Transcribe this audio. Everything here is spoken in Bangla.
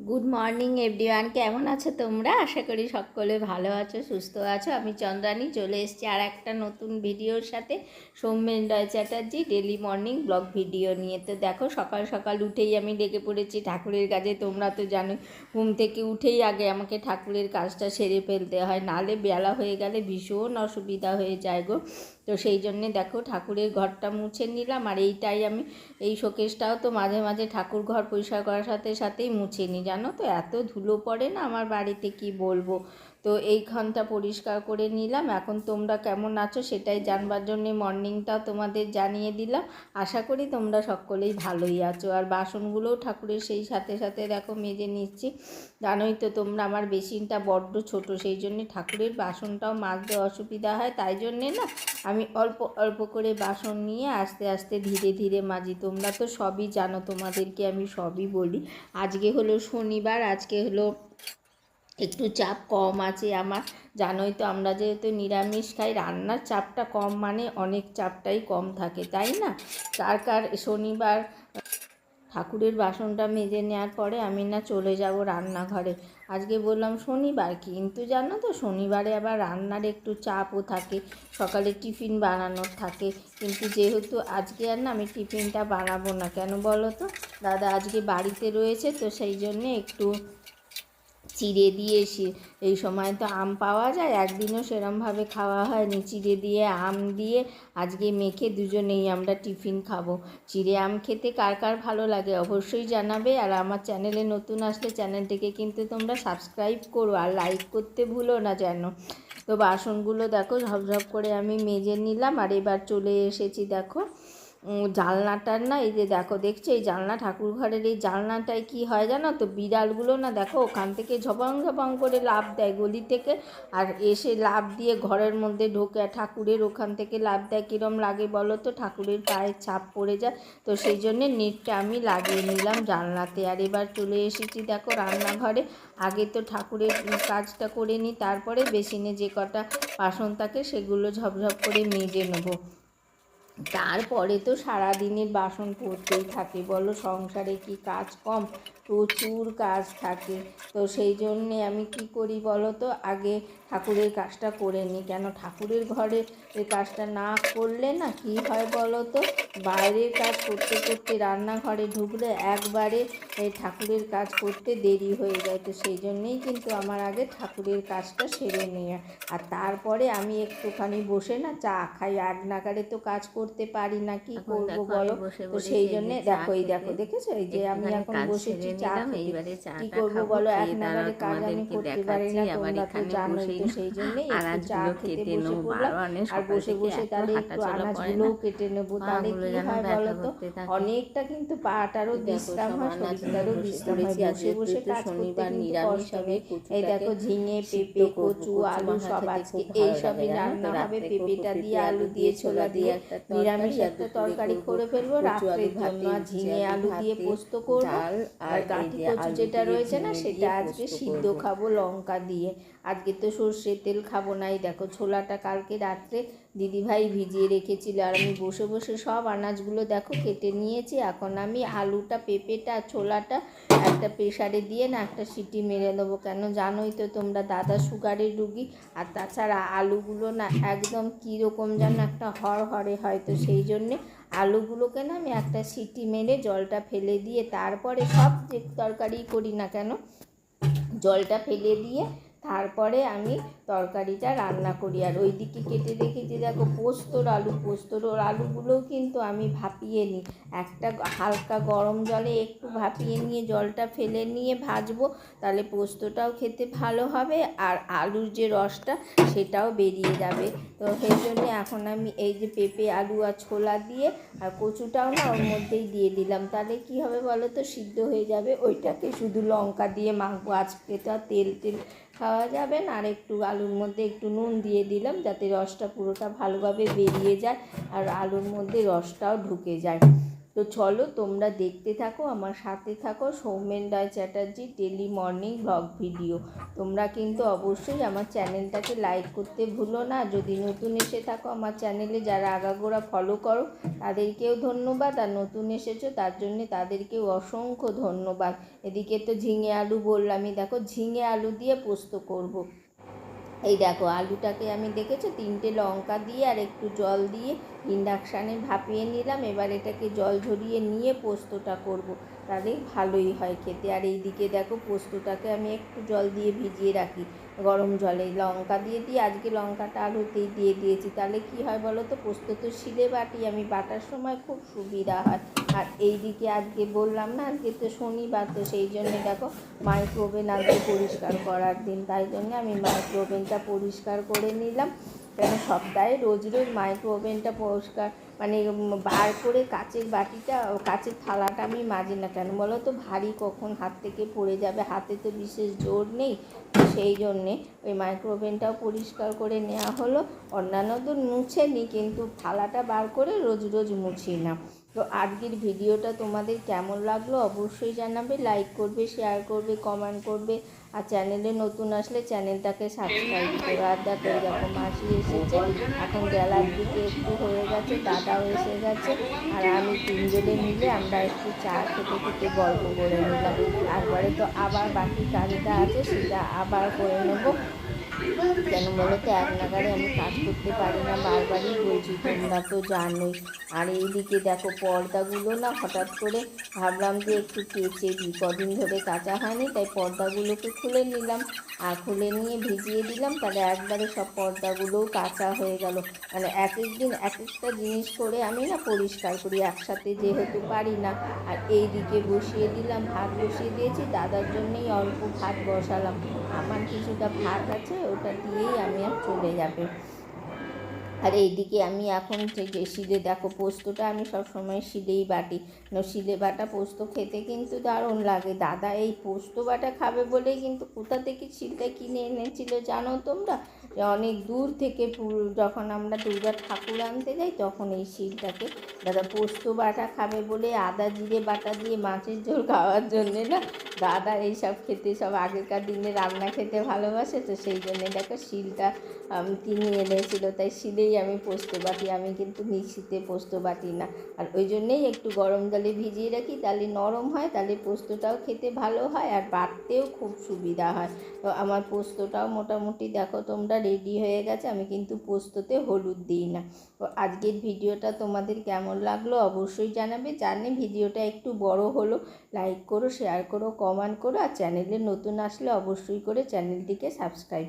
গুড মর্নিং এভরিওয়ান কেমন আছো তোমরা? আশা করি সকলে ভালো আছো, সুস্থ আছো। আমি চন্দ্রানী, চলে এসেছি আর একটা নতুন ভিডিওর সাথে। Soumen Roy Chatterjee daily morning blog video নিয়ে। তো দেখো, সকাল সকাল উঠেই আমি ডেকে পড়েছি ঠাকুরের কাজে তোমরা তো জানো ঘুম থেকে উঠেই আগে আমাকে ঠাকুরের কাজটা সেরে ফেলতে হয়। নালে বেলা হয়ে গেলে ভীষণ অসুবিধা হয়ে যায় গো। তো সেই জন্যে দেখো ঠাকুরের ঘরটা মুছে নিলাম। আর এইটাই আমি, এই শোকেসটাও তো মাঝে মাঝে ঠাকুর ঘর পরিষ্কার করার সাথে সাথেই মুছে নিই জানো তো এত ধুলো পড়ে না আমার বাড়িতে, কি বলব? তো এইখানটা পরিষ্কার করে নিলাম। এখন তোমরা কেমন আছো সেটাই জানবার জন্যে মর্নিংটাও তোমাদের জানিয়ে দিলাম। আশা করি তোমরা সকলেই ভালোই আছো। আর বাসনগুলোও ঠাকুরের সেই সাথে সাথে দেখো মেজে নিচ্ছি। জানোই তো তোমরা আমার বেসিনটা বড্ড ছোট, সেই জন্যে ঠাকুরের বাসনটাও মাজতে অসুবিধা হয়। তাই জন্যে না আমি অল্প অল্প করে বাসন নিয়ে আস্তে আস্তে ধীরে ধীরে মাজি। তোমরা তো সবই জানো, তোমাদেরকে আমি সবই বলি। আজকে হলো শনিবার, আজকে হলো একটু চাপ কম আছে আমার। জানোই তো আমরা যেহেতু নিরামিষ খাই, রান্নার চাপটা কম মানে অনেক চাপটাই কম থাকে, তাই না? কার কার শনিবার ঠাকুরের বাসনটা মেজে নেওয়ার পরে আমি না চলে যাব রান্নাঘরে। আজকে বললাম শনিবার, কিন্তু জানো তো শনিবারে আবার রান্নার একটু চাপও থাকে, সকালে টিফিন বানানোর থাকে। কিন্তু যেহেতু আজকে আর না আমি টিফিনটা বানাবো না, কেন বলো তো? দাদা আজকে বাড়িতে রয়েছে তো সেই জন্যে একটু চিড়ে দিয়ে এই সময় তো আম পাওয়া যায়, একদিনও সেরমভাবে খাওয়া হয়নি। চিড়ে দিয়ে আম দিয়ে আজকে মেখে দুজনেই আমরা টিফিন খাব। চিড়ে আম খেতে কার কার ভালো লাগে অবশ্যই জানাবে, আর আমার চ্যানেলে নতুন আসলে চ্যানেলটিকে কিন্তু তোমরা সাবস্ক্রাইব করো আর লাইক করতে ভুলো না যেন। তো বাসনগুলো দেখো, ঝপঝপ করে আমি মেজে নিলাম, আর এবার চলে এসেছি দেখো। জানলাটার না, এই যে দেখো, দেখছ? এই জানলা ঠাকুর ঘরের এই জানলাটায় কি হয় জানো তো? বিড়ালগুলো না দেখো, ওখান থেকে ঝপাং ঝপাং করে লাভ দেয় গলি থেকে। আর এসে লাভ দিয়ে ঘরের মধ্যে ঢোকে ঠাকুরের ওখান থেকে লাভ দেয়। কীরম লাগে বলো তো? ঠাকুরের পায়ের ছাপ পড়ে যায়। তো সেই জন্যে নেটটা আমি লাগিয়ে নিলাম জানলাতে। আর এবার চলে এসেছি দেখো রান্নাঘরে। আগে তো ঠাকুরের কাজটা করে নিই, তারপরে বেসিনে যে কটা বাসন থাকে, সেগুলো ঝপঝপ করে মেজে নেব। তারপরে তো সারাদিনের বাসন করতেই থাকে। বলো সংসারে কি কাজ কম? প্রচুর কাজ থাকে। তো সেই জন্যে আমি কি করি বলো তো? আগে ঠাকুরের কাজটা করে নিই কেন ঠাকুরের ঘরে এই কাজটা না করলে না কি হয় বলো তো? বাইরের কাজ করতে করতে রান্নাঘরে ঢুকলে একবারে এই ঠাকুরের কাজ করতে দেরি হয়ে যায়। তো সেই জন্যেই কিন্তু আমার আগে ঠাকুরের কাজটা সেরে নেওয়া আর তারপরে আমি একটুখানি বসে না চা খাই। এক নাগারে তো কাজ করতে পারি না। কি করব বলো? তো সেই জন্যে দেখো এই দেখো দেখেছ? এই যে আমি এখন বসেছি চা খেতে। কি করব বলো? এক নাগারে কাজ আমি করতে পারি না তোমরা তো জানোই। তো সেই চা খেতে বসে পড়লাম আর বসে বসে তাহলে একটু আনাজগুলোও কেটে নেব। তাহলে কি হয় ব্যথা বলো তো অনেকটা কিন্তু পাটারও বিশ্রাম হয় শরীরটারও বিশ্রাম হয়। বসে বসে কাজ শনিবার নিরামিষ হবে, এই দেখো ঝিঙে পেঁপে কচু আলু সব আজকে খুব এই সবই রান্না হবে পেঁপেটা দিয়ে আলু দিয়ে ছোলা দিয়ে নিরামিষ একটা তরকারি করে ফেলব। রাত্রের জন্য ঝিঙে আলু দিয়ে পোস্ত করব। আর আর গাঁটি কচু যেটা রয়েছে না সেটা আজকে সিদ্ধ খাব লঙ্কা দিয়ে আজকে তো সর্ষের তেল খাব নাই। দেখো, ছোলাটা কালকে রাত্রে দিদিভাই ভিজিয়ে রেখেছিল আর আমি বসে বসে সব আনাজগুলো দেখো কেটে নিয়েছি। এখন আমি আলুটা, পেঁপেটা, ছোলাটা একটা প্রেশারে দিয়ে না একটা সিটি মেরে দেবো। কেন জানোই তো তোমরা দাদা সুগারের রুগী আর তাছাড়া আলুগুলো না একদম কীরকম যেন একটা হরহরে হয়। তো সেই জন্যে আলুগুলোকে না আমি একটা সিটি মেরে জলটা ফেলে দিয়ে তারপরে সব যে তরকারি করি না কেন, জলটা ফেলে দিয়ে তারপরে আমি তরকারিটা রান্না করি। আর ওই দিকে কেটে রেখেছি দেখো পোস্তর আলু, পোস্তর আলুগুলোও কিন্তু আমি ভাপিয়ে নিই। একটা হালকা গরম জলে একটু ভাপিয়ে নিয়ে জলটা ফেলে নিয়ে ভাজবো, তাহলে পোস্তটাও খেতে ভালো হবে আর আলুর যে রসটা সেটাও বেরিয়ে যাবে। তো সেই জন্য এখন আমি এই যে পেঁপে, আলু আর ছোলা দিয়ে আর কচুটাও না ওর মধ্যেই দিয়ে দিলাম। তাহলে কি হবে বলো তো? সিদ্ধ হয়ে যাবে। ওইটাকে শুধু লঙ্কা দিয়ে মাখবো। আজকে তো তেল তেল খাওয়া যাবেন আর একটু আলুর মধ্যে একটু নুন দিয়ে দিলাম যাতে রসটা পুরোটা ভালোভাবে বেরিয়ে যায় আর আলুর মধ্যে রসটাও ঢুকে যায়। তো চলো তোমরা দেখতে থাকো, আমার সাথে থাকো Soumen Roy Chatterjee daily morning blog video. তোমরা কিন্তু অবশ্যই আমার চ্যানেলটাকে লাইক করতে ভুলো না। যদি নতুন এসে থাকো আমার চ্যানেলে যারা আগাগোড়া ফলো করো, তাদেরকেও ধন্যবাদ। আর নতুন এসেছ, তার জন্যে তাদেরকেও অসংখ্য ধন্যবাদ। এদিকে তো ঝিঙে আলু বললামই, দেখো ঝিঙে আলু দিয়ে পোস্ত করব। এই দেখো, আলুটাকে আমি দেখেছ? তিনটে লঙ্কা দিয়ে আর একটু জল দিয়ে ইন্ডাকশানে ভাপিয়ে নিলাম। এবার এটাকে জল ঝরিয়ে নিয়ে পোস্তটা করব। তাহলে ভালোই হয় খেতে। আর এইদিকে দেখো, পোস্তটাকে আমি একটু জল দিয়ে ভিজিয়ে রাখি। গরম জলে। লঙ্কা দিয়ে দিই, আজকে লঙ্কাটা আলুতেই দিয়ে দিয়েছি। তাহলে কি হয় বলো তো, পোস্ত তো শিলে বাটি, আমি বাটার সময় খুব সুবিধা হয়। আর এই দিকে আজকে বললাম না, আজকে তো শনিবার, তো সেই জন্য দেখো মাইক্রোওভেন আজকে পরিষ্কার করার দিন। তাই জন্য আমি মাইক্রোওভেনটা পরিষ্কার করে নিলাম। কেন সপ্তাহে রোজ রোজ মাইক্রো ওভেনটা পরিষ্কার মানে বার করে কাচের বাটিটা, কাচের থালাটা আমি মাজি না কেন? বলো তো ভারী কখন হাত থেকে পড়ে যাবে? হাতে তো বিশেষ জোর নেই সেই জন্যে ওই মাইক্রো ওভেনটাও পরিষ্কার করে নেওয়া হলো। অন্যান্য তো মুছে নিই কিন্তু থালাটা বার করে রোজ রোজ মুছি না। তো আজকের ভিডিওটা তোমাদের কেমন লাগল? অবশ্যই জানাবে লাইক করবে শেয়ার করবে কমেন্ট করবে। আর চ্যানেলে নতুন আসলে চ্যানেলটাকে সাবস্ক্রাইব করে। আর দেখো, এরকম মাসি এসেছে। এখন গেলার দিকে একটু হয়ে গেছে, দাদাও এসে গেছে। আর আমি তিনজনে মিলে আমরা একটু চা খেতে খেতে গল্প করে নিলাম। তারপরে তো আবার বাকি কাজটা আছে, সেটা আবার করে নেব। কেন বলো তো, এক নাগারে আমি কাজ করতে পারি না, বারবারই বলছি, তোমরা তো জানোই। আর এইদিকে দেখো, পর্দাগুলো না হঠাৎ করে ভাবলাম যে একটু কেচে দিই। কদিন ধরে কাঁচা হয়নি, তাই পর্দাগুলোকে খুলে নিলাম। আর খুলে নিয়ে ভিজিয়ে দিলাম, তাহলে একবারে সব পর্দাগুলোও কাঁচা হয়ে গেল। মানে এক এক দিন এক একটা জিনিস করে আমি না পরিষ্কার করি, একসাথে যেহেতু পারি না। আর এই দিকে বসিয়ে দিলাম, ভাত বসিয়ে দিয়েছি, দাদার জন্যই অল্প ভাত বসালাম। আমার কিছুটা ভাত আছে ওটা দিয়েই আমি আর চলে যাবে। আর এইদিকে আমি এখন যে শিলে দেখো পোস্তটা আমি সবসময় শিলেই বাটি। শিলে বাটা পোস্ত খেতে কিন্তু দারুণ লাগে। দাদা এই পোস্ত বাটা খাবে বলেই কিন্তু কোথা থেকে শিলটা কিনে এনেছিল জানো তোমরা? অনেক দূর থেকে যখন আমরা দুর্গা ঠাকুর আনতে যাই, তখন এই শিলটাকে, দাদা, পোস্ত বাটা খাবে বলে আদা, জিরে বাটা দিয়ে মাছের ঝোল খাওয়ার জন্যে না, দাদা এইসব খেতে সব আগেকার দিনে রান্না খেতে ভালোবাসে, তো সেই জন্যে দেখো শিলটা কিনে এনেছিল। তাই শিলেই আমি পোস্ত বাটি, আমি কিন্তু মিক্সিতে পোস্ত বাটি না। আর ওই জন্যেই একটু গরম জলে ভিজিয়ে রাখি, তাহলে নরম হয়, তাহলে পোস্তটাও খেতে ভালো হয়, আর বাটতেও খুব সুবিধা হয়। তো আমার পোস্তটাও মোটামুটি, দেখো তোমরা রেডি হয়ে গেছে, আমি কিন্তু পোস্ততে হলুদ দিই না। তো আজকের ভিডিওটা তোমাদের কেমন লাগল অবশ্যই জানাবে। জানি ভিডিওটা একটু বড় হলো লাইক করো শেয়ার করো কমেন্ট করো, আর চ্যানেলে নতুন আসলে অবশ্যই করে চ্যানেলটিকে সাবস্ক্রাইব